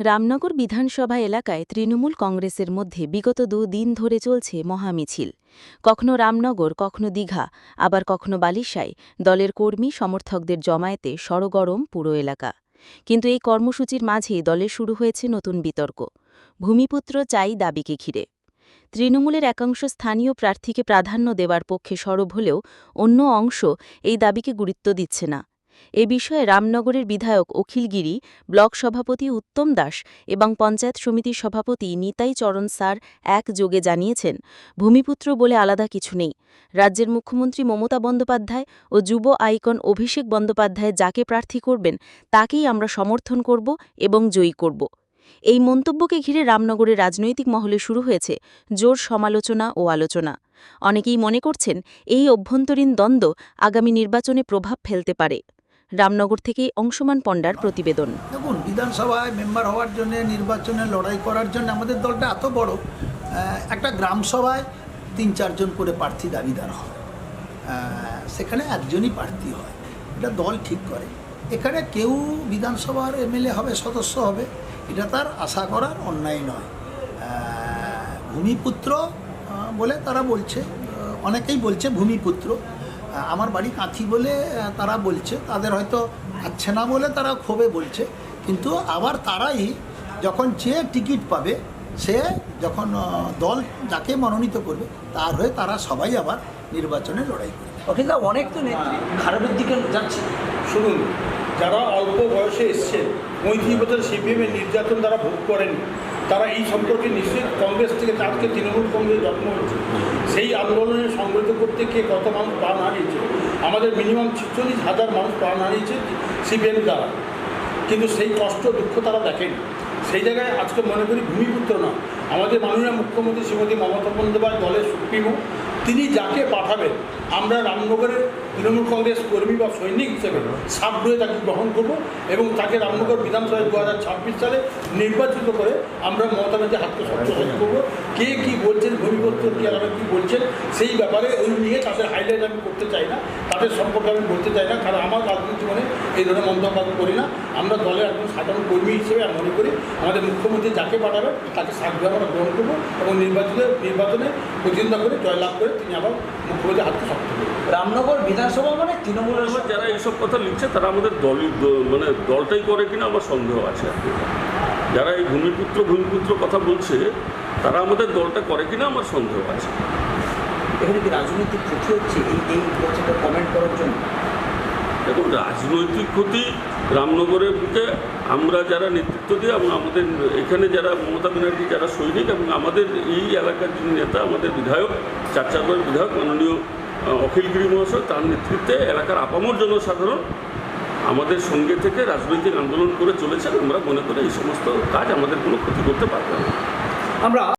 রামনগর বিধানসভা এলাকায় তৃণমূল কংগ্রেসের মধ্যে বিগত দুদিন ধরে চলছে মহামিছিল। কখনো রামনগর, কখনো দীঘা, আবার কখনো বালিশায় দলের কর্মী, সমর্থকদের জমায়েতে সরগরম পুরো এলাকা। কিন্তু এই কর্মসূচির মাঝেই দলে শুরু হয়েছে নতুন বিতর্ক। ভূমিপুত্র চাই দাবিকে ঘিরে। তৃণমূলের একাংশ স্থানীয় প্রার্থীকে প্রাধান্য দেওয়ার পক্ষে সরব হলেও অন্য অংশ এই দাবিকে গুরুত্ব দিচ্ছে না। এ বিষয়ে রামনগরের বিধায়ক অখিল গিরি ব্লক সভাপতি উত্তম দাস এবং পঞ্চায়েত সমিতির সভাপতি নিতাই চরণ স্যার একযোগে জানিয়েছেন, ভূমিপুত্র বলে আলাদা কিছু নেই। রাজ্যের মুখ্যমন্ত্রী মমতা বন্দ্যোপাধ্যায় ও যুব আইকন অভিষেক বন্দ্যোপাধ্যায় যাকে প্রার্থী করবেন, তাকেই আমরা সমর্থন করব এবং জয়ী করব। এই মন্তব্যকে ঘিরে রামনগরের রাজনৈতিক মহলে শুরু হয়েছে জোর সমালোচনা ও আলোচনা। অনেকেই মনে করছেন, এই অভ্যন্তরীণ দ্বন্দ্ব আগামী নির্বাচনে প্রভাব ফেলতে পারে। রামনগর থেকে অংশমান পণ্ডার প্রতিবেদন। দেখুন, বিধানসভায় মেম্বার হওয়ার জন্য, নির্বাচনে লড়াই করার জন্য আমাদের দলটা এত বড় একটা গ্রাম সভায় তিন চারজন করে প্রার্থী দাবিদার হয়। সেখানে একজনই প্রার্থী হয়। এটা দল ঠিক করে। এখানে কেউ বিধানসভার এমএলএ হবে, সদস্য হবে, এটা তার আশা করার অন্যায় নয়। ভূমিপুত্র বলে তারা বলছে অনেকেই বলছে ভূমিপুত্র। আমার বাড়ি কাঁথি বলে তারা বলছে। তাদের হয়তো পাচ্ছে না বলে তারা ক্ষোভে বলছে। কিন্তু আবার তারাই যখন যে টিকিট পাবে সে যখন দল যাকে মনোনীত করবে তার হয়ে তারা সবাই আবার নির্বাচনে লড়াই করবে। অখিলদা অনেক তো নেত্রী খারাপের দিকে যাচ্ছে। শুনুন যারা অল্প বয়সে এসছে পঁয়ত্রিশ বছর সিপিএমের নির্যাতন তারা ভোগ করেন। তারা এই সম্পর্কে নিশ্চয়ই কংগ্রেস থেকে আজকে তৃণমূল কংগ্রেস জন্ম হয়েছে। সেই আন্দোলনে সংগঠিত করতে কে কত মানুষ প্রাণ হারিয়েছে? আমাদের মিনিমাম ছিচল্লিশ হাজার মানুষ প্রাণ হারিয়েছে সিপিএম দ্বারা। কিন্তু সেই কষ্ট, দুঃখ তারা দেখেন। সেই জায়গায় আজকে মনে করি ভূমিপুত্র না, আমাদের মাননীয় মুখ্যমন্ত্রী শ্রীমতী মমতা বন্দ্যোপাধ্যায়, দলের সুপ্রিমো, তিনি যাকে পাঠাবেন, আমরা রামনগরের তৃণমূল কংগ্রেস কর্মী বা সৈনিক হিসেবে সাবডুয়ে তাকে গ্রহণ করব এবং তাকে রামনগর বিধানসভায় দু হাজার ছাব্বিশ সালে নির্বাচিত করে আমরা মমতা ব্যানার্জি হাতকে শক্তিশালী করব। কে কী বলছেন ভূমিপত্র কী আলাদা কী বলছেন সেই ব্যাপারে ওই নিয়ে তাদের হাইলাইট আমি করতে চাই না। তাদের সম্পর্কে আমি বলতে চাই না কারণ আমার রাজনীতি জীবনে এই ধরনের মন্তব্য আমি করি না। আমরা দলের একজন সাধারণ কর্মী হিসেবে আমি মনে করি আমাদের মুখ্যমন্ত্রী যাকে পাঠাবেন তাকে সাহায্য আমরা গ্রহণ করব এবং নির্বাচিত নির্বাচনে প্রতিদ্বন্দ্বিতা করে জয়লাভ করে তিনি আবার মুখ্যমন্ত্রী হাতকে শক্ত করবেন। রামনগর বিধানসভা মানে তৃণমূলের যারা এইসব কথা লিখছে তারা আমাদের দল মানে দলটাই করে কিনা আমার সন্দেহ আছে আর। যারা এই ভূমিপুত্র ভূমিপুত্র কথা বলছে তারা আমাদের দলটা করে কিনা আমার সন্দেহ আছে। এখানে কি রাজনৈতিক ক্ষতি হচ্ছে? এই এই কথাটা কমেন্ট করার জন্য? দেখুন রাজনৈতিক ক্ষতি রামনগরের বুকে আমরা যারা নেতৃত্ব দিই এবং আমাদের এখানে যারা মমতা ব্যানার্জি যারা সৈনিক এবং আমাদের এই এলাকার যিনি নেতা আমাদের বিধায়ক চারচারবার বিধায়ক মাননীয় অখিলগিরি মহাশয় তার নেতৃত্বে এলাকার আপামর জনসাধারণ আমাদের সঙ্গে থেকে রাজনৈতিক আন্দোলন করে চলেছেন। আমরা মনে করি এই সমস্ত কাজ আমাদের কোনো ক্ষতি করতে পারবে না। আমরা